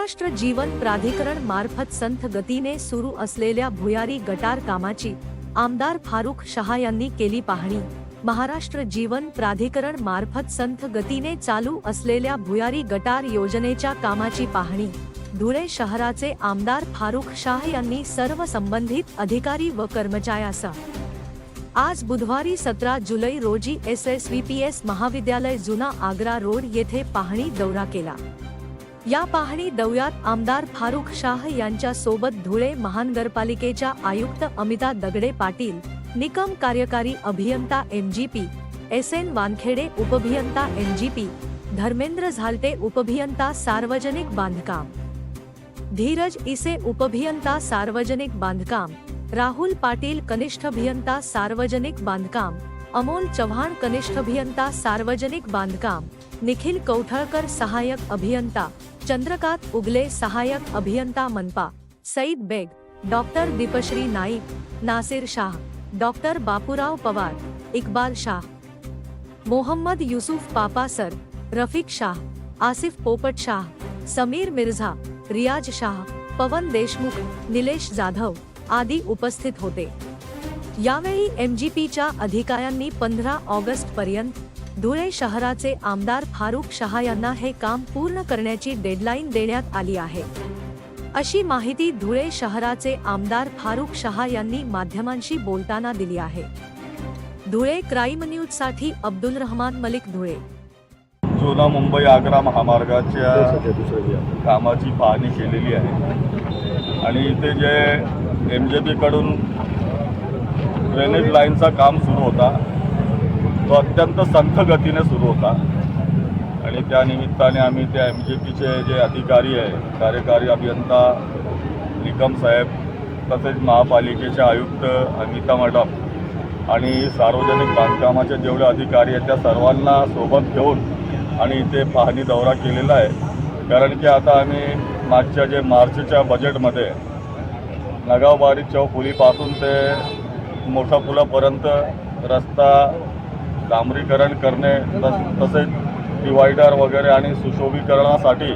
महाराष्ट्र जीवन प्राधिकरण मार्फत संथ गतीने सुरू असलेल्या भुयारी गटार कामाची आमदार फारुख शहा यांनी केली पाहणी. महाराष्ट्र जीवन प्राधिकरण मार्फत संथ गतीने चालू असलेल्या भुयारी गटार योजनेच्या कामाची पाहणी. धुळे शहराचे आमदार फारुख शाह यांनी सर्व संबंधित अधिकारी व कर्मचाऱ्यासह आज बुधवारी सतरा जुलै रोजी S S V P S महाविद्यालय जुना आग्रा रोड येथे पाहणी दौरा केला. या पाहणी दौऱ्यात आमदार फारुख शाह यांच्या सोबत धुळे महानगरपालिकेच्या आयुक्त अमिता दगडे पाटील निकम कार्यकारी अभियंता M G P S N Wankhede उपभियंता N G P Dharmendra Zalte उपभियंता सार्वजनिक बांधकाम. धीरज इसे उपभियंता सार्वजनिक बांधकाम राहुल पाटील कनिष्ठ अभियंता सार्वजनिक बांधकाम अमोल चव्हाण कनिष्ठ अभियंता, सार्वजनिक बांधकाम, निखिल कौठळकर सहाय्यक अभियंता, चंद्रकांत उगले सहाय्यक अभियंता मनपा, सईद बेग, डॉक्टर दीपश्री नाईक, नासिर शाह, डॉक्टर बापूराव पवार, इकबाल शाह, मोहम्मद युसुफ पापासर रफिक शाह, आसिफ पोपट शाह, समीर मिर्झा, रियाज शाह, पवन देशमुख, निलेश जाधव आदी उपस्थित होते। यावेळी एमजीपीच्या अधिकाऱ्यांनी पंधरा ऑगस्ट पर्यंत धुळे शहराचे आमदार फारुख शहा यांना हे काम पूर्ण करण्याची डेडलाईन देण्यात आली आहे. अशी माहिती धुळे शहराचे आमदार फारुख शहा यांनी माध्यमांशी बोलताना दिली आहे. धुळे क्राईम न्यूजसाठी अब्दुल रहमान मलिक धुळे. जुना मुंबई आग्रा महामार्गाच्या कामाची पाहणी केलेली आहे. आणि इथे जे एम जे पीकडून ड्रेनेज लाईनचा काम सुरू होता. तो अत्यंत संथ गतीने सुरू होता. आणि त्यानिमित्ताने आम्ही त्या एम जे पीचे जे अधिकारी आहे कार्यकारी अभियंता निकम साहेब तसेच महापालिकेचे आयुक्त अमिता मॅडम आणि सार्वजनिक बांधकामाचे जेवढे अधिकारी आहेत त्या सर्वांना सोबत घेऊन आणि इथे पाहणी दौरा केलेला आहे. कारण की आता आम्ही मागच्या जे मार्चच्या बजेटमध्ये नगावबारी चौफुलीपासून ते मोठा पुलापर्यंत रस्ता डांबरीकरण करणे तस तसेच डिवायडर वगैरे आणि सुशोभीकरणासाठी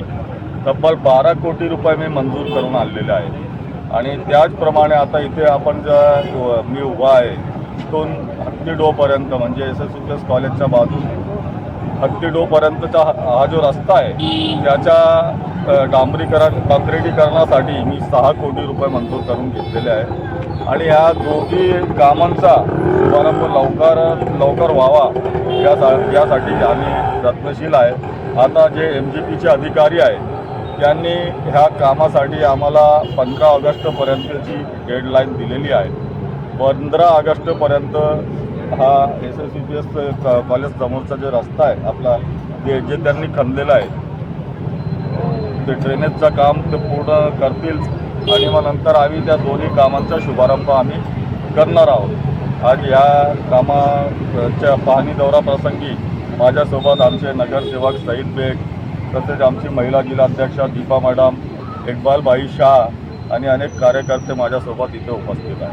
तब्बल बारा कोटी रुपये मी मंजूर करून आणलेले आहे आणि त्याचप्रमाणे आता इथे आपण ज्या मी उभा आहे इथून हत्तीडोपर्यंत म्हणजे एस एस यू एस कॉलेजच्या बाजून हत्तीडोपर्यंतचा हा हा जो रस्ता आहे त्याच्या डांबरीकरण काँक्रिटीकरणासाठी मी सहा कोटी रुपये मंजूर करून घेतलेले आहे आणि ह्या दोघी कामांचा शुभारंभ लवकर लवकर व्हावा. यासा यासाठी आम्ही रत्नशील आहे. आता जे एम जी पीचे अधिकारी आहे त्यांनी ह्या कामासाठी आम्हाला पंधरा ऑगस्टपर्यंतची डेडलाईन दिलेली आहे. पंधरा ऑगस्टपर्यंत हा S S C P S college समोरचा जो रस्ता आहे आपला जे जे त्यांनी खणलेला आहे ते ड्रेनेजचं काम ते पूर्ण करतील. आणि मग नंतर आम्ही त्या दोन्ही कामांचा शुभारंभ आम्ही करणार आहोत. आज या कामाच्या पाहणी दौरा प्रसंगी माझ्यासोबत आमचे नगरसेवक सईद बेग तसेच आमची महिला जिल्हाध्यक्षा दीपा मॅडम इक्बाल भाई शाह आणि अनेक कार्यकर्ते माझ्यासोबत इथे उपस्थित आहेत.